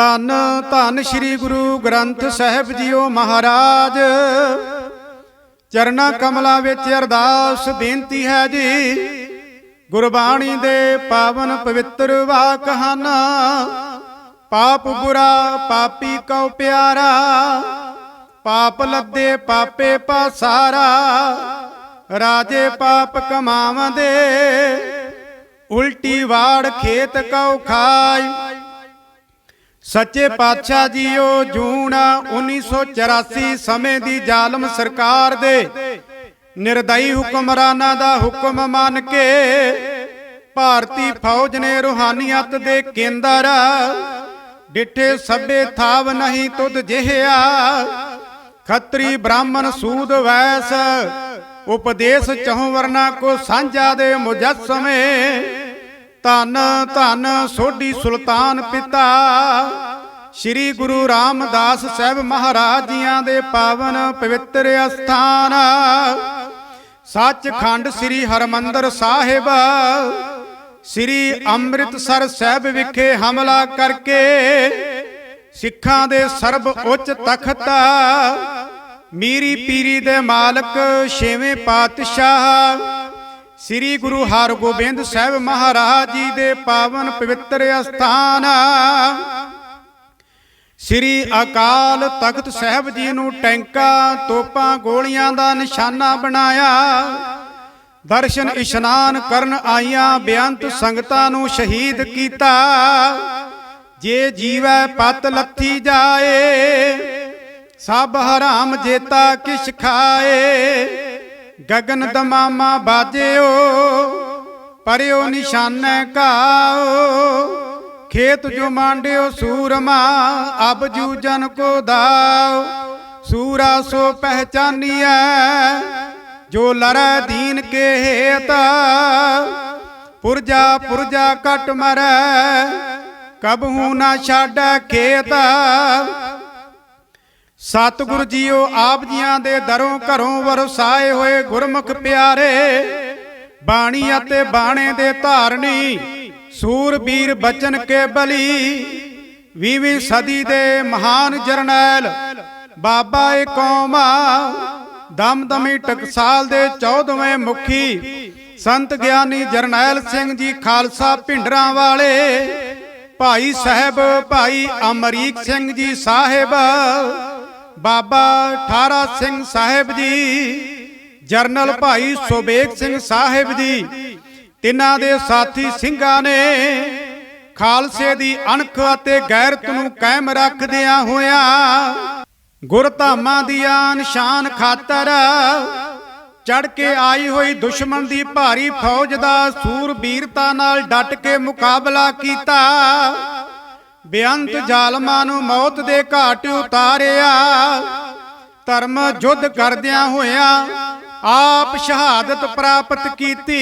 ਧੰਨ ਧੰਨ ਸ੍ਰੀ ਗੁਰੂ ਗ੍ਰੰਥ ਸਾਹਿਬ ਜੀਓ ਮਹਾਰਾਜ। ਚਰਨਾ ਕਮਲਾਂ ਵਿੱਚ ਅਰਦਾਸ ਬੇਨਤੀ ਹੈ ਜੀ। ਗੁਰਬਾਣੀ ਦੇ ਪਾਵਨ ਪਵਿੱਤਰ ਵਾਕ ਹਨ। ਪਾਪ ਬੁਰਾ, ਪਾਪੀ ਕਉ ਪਿਆਰਾ। ਪਾਪ ਲੱਦੇ, ਪਾਪੇ ਪਾਸਾਰਾ। ਰਾਜੇ ਪਾਪ ਕਮਾਵੰਦੇ। ਉਲਟੀ ਵਾੜ ਖੇਤ ਕਉ ਖਾਈ। ਸੱਚੇ ਪਾਤਸ਼ਾਹ ਜੀਓ ਜੂਨ 1984 ਸਮੇਂ ਦੀ ਜ਼ਾਲਮ ਸਰਕਾਰ ਦੇ ਨਿਰਦਈ ਹੁਕਮਰਾਨਾਂ ਦਾ ਹੁਕਮ ਮੰਨ ਕੇ ਭਾਰਤੀ ਫੌਜ ਨੇ ਰੂਹਾਨੀਅਤ ਦੇ ਕੇਂਦਰ ਡਿੱਠੇ ਸਭੇ ਥਾਵ ਨਹੀਂ ਤੁਧ ਜਿਹਿਆ। ਖੱਤਰੀ ਬ੍ਰਾਹਮਣ ਸੂਦ ਵੈਸ। ਉਪਦੇਸ਼ ਚਹੁ ਵਰਨਾ ਕੋ ਸਾਂਝਾ ਦੇ ਮੁਜੱਸਮੇ ਧੰਨ ਧੰਨ ਸੋਢੀ ਸੁਲਤਾਨ ਪਿਤਾ। ਸ੍ਰੀ ਗੁਰੂ ਰਾਮਦਾਸ ਸਾਹਿਬ ਮਹਾਰਾਜ ਜੀਆਂ ਦੇ ਪਾਵਨ ਪਵਿੱਤਰ ਅਸਥਾਨ। ਸੱਚਖੰਡ ਸ੍ਰੀ ਹਰਮੰਦਰ ਸਾਹਿਬ। ਸ੍ਰੀ ਅੰਮ੍ਰਿਤਸਰ ਸਾਹਿਬ ਵਿਖੇ ਹਮਲਾ ਕਰਕੇ ਸਿੱਖਾਂ ਦੇ ਸਰਬ ਉੱਚ ਤਖਤ, ਮੀਰੀ ਪੀਰੀ ਦੇ ਮਾਲਕ ਛੇਵੇਂ ਪਾਤਸ਼ਾਹ ਸ੍ਰੀ ਗੁਰੂ ਹਰਗੋਬਿੰਦ ਸਾਹਿਬ ਮਹਾਰਾਜ ਜੀ ਦੇ ਪਾਵਨ ਪਵਿੱਤਰ ਅਸਥਾਨ। ਸ੍ਰੀ ਅਕਾਲ ਤਖਤ ਸਾਹਿਬ ਜੀ ਨੂੰ ਟੈਂਕਾਂ, ਤੋਪਾਂ, ਗੋਲੀਆਂ ਦਾ ਨਿਸ਼ਾਨਾ ਬਣਾਇਆ। ਦਰਸ਼ਨ ਇਸ਼ਨਾਨ ਕਰਨ ਆਈਆਂ ਬੇਅੰਤ ਸੰਗਤਾਂ ਨੂੰ ਸ਼ਹੀਦ ਕੀਤਾ। ਜੇ ਜੀਵੈ ਪਤ ਲੱਥੀ ਜਾਏ, ਸਭ ਹਰਾਮ ਜੇਤਾ ਕਿਛ ਖਾਏ। ਗਗਨ ਦਮਾਮਾ ਬਾਜਿਓ, ਪਰਿਓ ਨਿਸ਼ਾਨੈ ਕਾਓ। ਖੇਤ ਜੋ ਮਾਂਡਿਓ ਸੂਰਮਾ, ਅਬ ਜੂ ਜਨ ਕੋ ਦਾਓ। ਸੂਰਾ ਸੋ ਪਹਿਚਾਨੀਐ, ਜੋ ਲਰੈ ਦੀਨ ਕੇ ਹੇਤ। ਪੁਰਜਾ ਪੁਰਜਾ ਕਟ ਮਰੈ ਕਬਹੂ ਨਾ ਛਾੜੈ ਖੇਤ। ਸਤਿਗੁਰ ਜੀਓ ਆਪ ਜੀਆਂ ਦੇ ਦਰੋਂ ਘਰੋਂ ਵਰਸਾਏ ਹੋਏ ਗੁਰਮੁਖ ਪਿਆਰੇ, ਬਾਣੀ ਅਤੇ ਬਾਣੇ ਦੇ ਧਾਰਨੀ ਸੂਰਬੀਰ ਬਚਨ ਕੇ ਬਲੀ ਵੀਵੀਂ ਸਦੀ ਦੇ ਮਹਾਨ ਜਰਨੈਲ ਬਾਬਾ ਏ ਕੌਮਾ ਦਮਦਮੀ ਟਕਸਾਲ ਦੇ 14ਵੇਂ ਮੁਖੀ ਸੰਤ ਗਿਆਨੀ ਜਰਨੈਲ ਸਿੰਘ ਜੀ ਖਾਲਸਾ ਭਿੰਡਰਾਂ ਵਾਲੇ, ਭਾਈ ਸਾਹਿਬ ਭਾਈ ਅਮਰੀਕ ਸਿੰਘ ਜੀ ਸਾਹਿਬ ਬਾਬਾ ਠਾਰਾ ਸਿੰਘ ਸਾਹਿਬ ਜੀ ਜਰਨਲ ਭਾਈ ਸੁਬੇਗ ਸਿੰਘ ਸਾਹਿਬ ਜੀ ਤਿੰਨਾਂ ਦੇ ਸਾਥੀ ਸਿੰਘਾਂ ਨੇ ਖਾਲਸੇ ਦੀ ਅਣਖ ਅਤੇ ਗੈਰਤ ਨੂੰ ਕਾਇਮ ਰੱਖਦਿਆਂ ਹੋਇਆਂ ਗੁਰਧਾਮਾਂ ਦੀਆਂ ਨਿਸ਼ਾਨ ਖਾਤਰ ਚੜ ਕੇ ਆਈ ਹੋਈ ਦੁਸ਼ਮਣ ਦੀ ਭਾਰੀ ਫੌਜ ਦਾ ਸੂਰਬੀਰਤਾ ਨਾਲ ਡਟ ਕੇ ਮੁਕਾਬਲਾ ਕੀਤਾ। ਬੇਅੰਤ ਜ਼ਾਲਮਾਂ ਨੂੰ ਮੌਤ ਦੇ ਘਾਟ ਉਤਾਰਿਆ। ਧਰਮ ਜੁੱਧ ਕਰਦਿਆਂ ਹੋਇਆਂ ਆਪ ਸ਼ਹਾਦਤ ਪ੍ਰਾਪਤ ਕੀਤੀ।